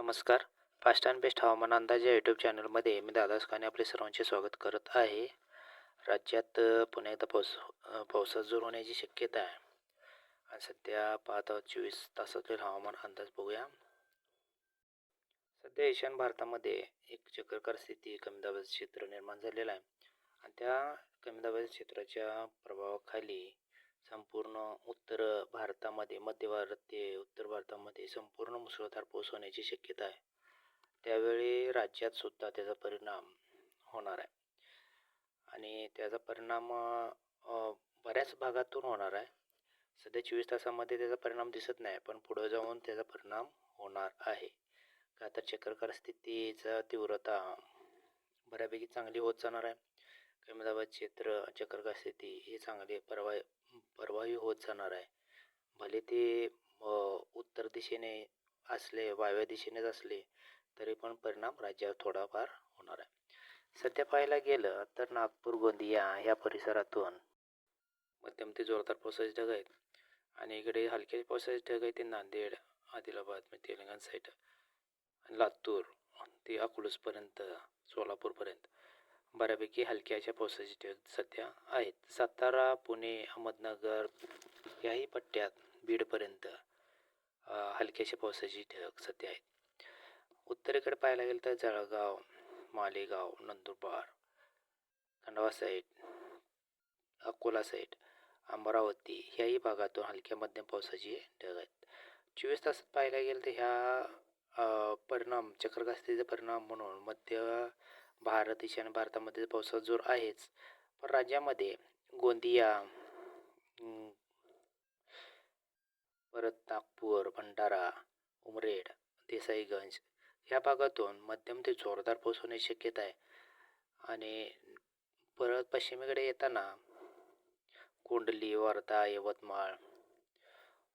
नमस्कार. Fast and best हवामान अंदाज या यूट्यूब चॅनलमध्ये मी दादास खाने आपले सर्वांचे स्वागत करत आहे. राज्यात पुन्हा एकदा पाऊस पावसात जोर होण्याची शक्यता आहे. आणि सध्या पाच चोवीस तासातील हवामान अंदाज बघूया. सध्या ईशान्य भारतामध्ये एक चक्रकार स्थिती कमी दाबाचे क्षेत्र निर्माण झालेलं आहे. आणि त्या कमी दाबाच्या क्षेत्राच्या प्रभावाखाली संपूर्ण उत्तर भारतामध्ये मध्य भारत ते उत्तर भारतामध्ये संपूर्ण मुसळधार पाऊस होण्याची शक्यता आहे. त्यावेळी राज्यात सुद्धा त्याचा परिणाम होणार आहे. आणि त्याचा परिणाम बऱ्याच भागातून होणार आहे. सध्या चोवीस तासामध्ये त्याचा परिणाम दिसत नाही पण पुढं जाऊन त्याचा परिणाम होणार आहे. का तर चक्रकार स्थितीचा तीव्रता बऱ्यापैकी चांगली होत जाणार आहे. अहमदाबाद क्षेत्र चक्रकार स्थिती ही चांगली परवा प्रवाही होत जाणार आहे. भले ते उत्तर दिशेने असले वायव्य दिशेनेच असले तरी पण परिणाम राज्यावर थोडाफार होणार आहे. सध्या पाहायला गेलं तर नागपूर गोंदिया ह्या परिसरातून मध्यम ते जोरदार पावसाचे ढग आहेत. आणि इकडे हलके पावसाचे ढग आहेत ते नांदेड आदिलाबाद म्हणजे साईड आणि लातूर ते अकलूजपर्यंत सोलापूरपर्यंत बऱ्यापैकी हलक्याच्या पावसाची ढग सध्या आहेत. सातारा पुणे अहमदनगर याही पट्ट्यात बीडपर्यंत हलक्याशा हलक्याच्या पावसाची ढग सध्या आहेत. उत्तरेकडे पाहायला गेलं तर जळगाव मालेगाव नंदुरबार खंडवा साईड अकोला साईड अमरावती ह्याही भागातून हलक्या मध्यम पावसाची ढग आहेत. चोवीस तासात पाहायला गेलं तर ह्या परिणाम चक्रगास्तीचा परिणाम म्हणून मध्य भारत ईशान्य भारतामध्ये पावसाचा जोर आहेच. पण राज्यामध्ये गोंदिया परत नागपूर भंडारा उमरेड देसाईगंज ह्या भागातून मध्यम ते जोरदार पाऊस होण्याची शक्यता आहे. आणि परत पश्चिमेकडे येताना कुंडली वर्धा यवतमाळ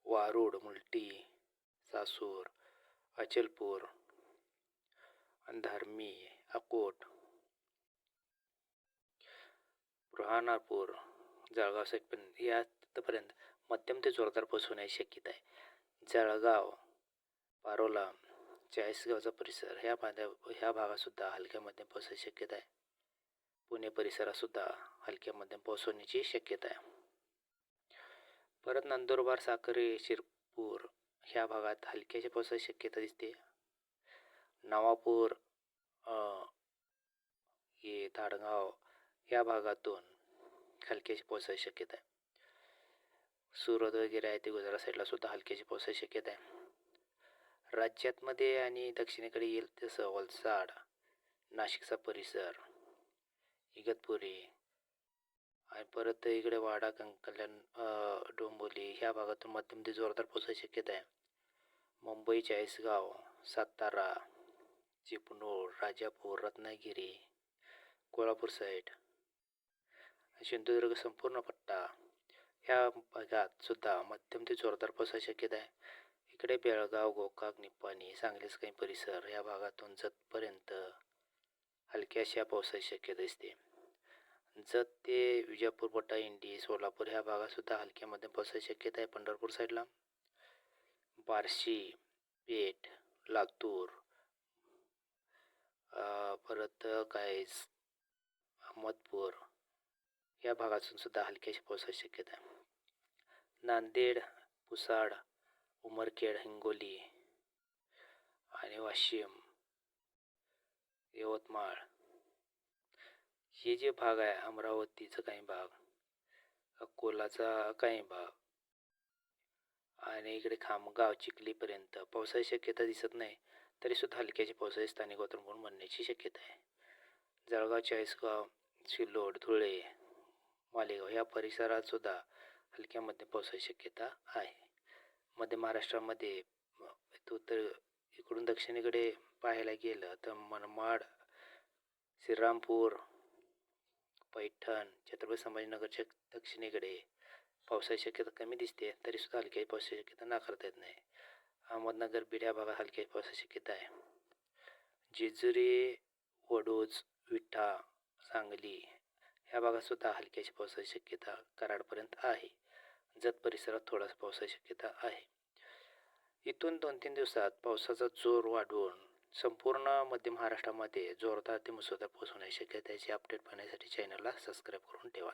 वारूड मुलटी सासूर अचलपूर धर्मी अकोट बुरहानापूर जळगाव साईड या यापर्यंत मध्यम ते जोरदार पाऊस होण्याची शक्यता आहे. जळगाव पारोला चाळीसगावचा परिसर ह्या भाद्या ह्या भागातसुद्धा हलक्या मध्यम पावसाची शक्यता आहे. पुणे परिसरातसुद्धा हलक्या मध्यम पाऊस होण्याची शक्यता आहे. परत नंदुरबार साखरे शिरपूर ह्या भागात हलक्याच्या पावसाची शक्यता दिसते. नवापूर हे धाडगाव या भागातून हलक्याची पावसाची शक्यता आहे. सुरत वगैरे आहे ते गुजरात साईडला सुद्धा हलक्याची पावसाची शक्यता आहे. राज्यातमध्ये आणि दक्षिणेकडे येईल तसं वलसाड नाशिकचा परिसर इगतपुरी आणि परत इकडे वाडा कं कल्याण ह्या भागातून मध्यम ते जोरदार पावसाची शक्यता आहे. मुंबई चाळीसगाव सातारा चिपणूर राजापूर रत्नागिरी कोल्हापूर साईड सिंधुदुर्ग संपूर्ण पट्टा ह्या भागात सुद्धा मध्यम ते जोरदार पावसाची शक्यता आहे. इकडे बेळगाव गोकाक निपाणी सांगलीस काही परिसर या भागातून जतपर्यंत हलक्याशा पावसाची शक्यता दिसते. जत ते विजापूर पट्टा इंडी सोलापूर ह्या भागातसुद्धा हलक्या मध्यम पावसाची शक्यता आहे पंढरपूर साईडला. बार्शी पेठ लातूर परत काय अहमदपूर या भागातून सुद्धा हलक्याशी पावसाची शक्यता आहे. नांदेड पुसाड उमरखेड हिंगोली आणि वाशिम यवतमाळ हे जे भाग आहे अमरावतीचा काही भाग अकोलाचा काही भाग आणि इकडे खामगाव चिखलीपर्यंत पावसाची शक्यता दिसत नाही तरीसुद्धा हलक्याची पावसाची स्थानिक वातावरण म्हणण्याची शक्यता आहे. जळगाव चाळीसगाव सिल्लोड धुळे मालेगाव या परिसरात सुद्धा हलक्या मध्यम पावसाची शक्यता आहे. मध्य महाराष्ट्रामध्ये उत्तर इकडून दक्षिणेकडे पाहायला गेलं तर मनमाड श्रीरामपूर पैठण छत्रपती संभाजीनगरच्या दक्षिणेकडे पावसाची शक्यता कमी दिसते. तरीसुद्धा हलक्या पावसाची शक्यता नाकारता येत नाही. अहमदनगर बीड या भागात हलक्या पावसाची शक्यता आहे. जेजुरी वडोज विठा सांगली ह्या भागात सुद्धा हलक्याची पावसाची शक्यता कराडपर्यंत आहे. जत परिसरात थोडासा पावसाची शक्यता आहे. इथून दोन तीन दिवसात पावसाचा जोर वाढवून संपूर्ण मध्य महाराष्ट्रामध्ये जोरदार ते मुसळधार पाऊस होण्याची शक्यता याची अपडेट पाहण्यासाठी चॅनलला सबस्क्राईब करून ठेवा.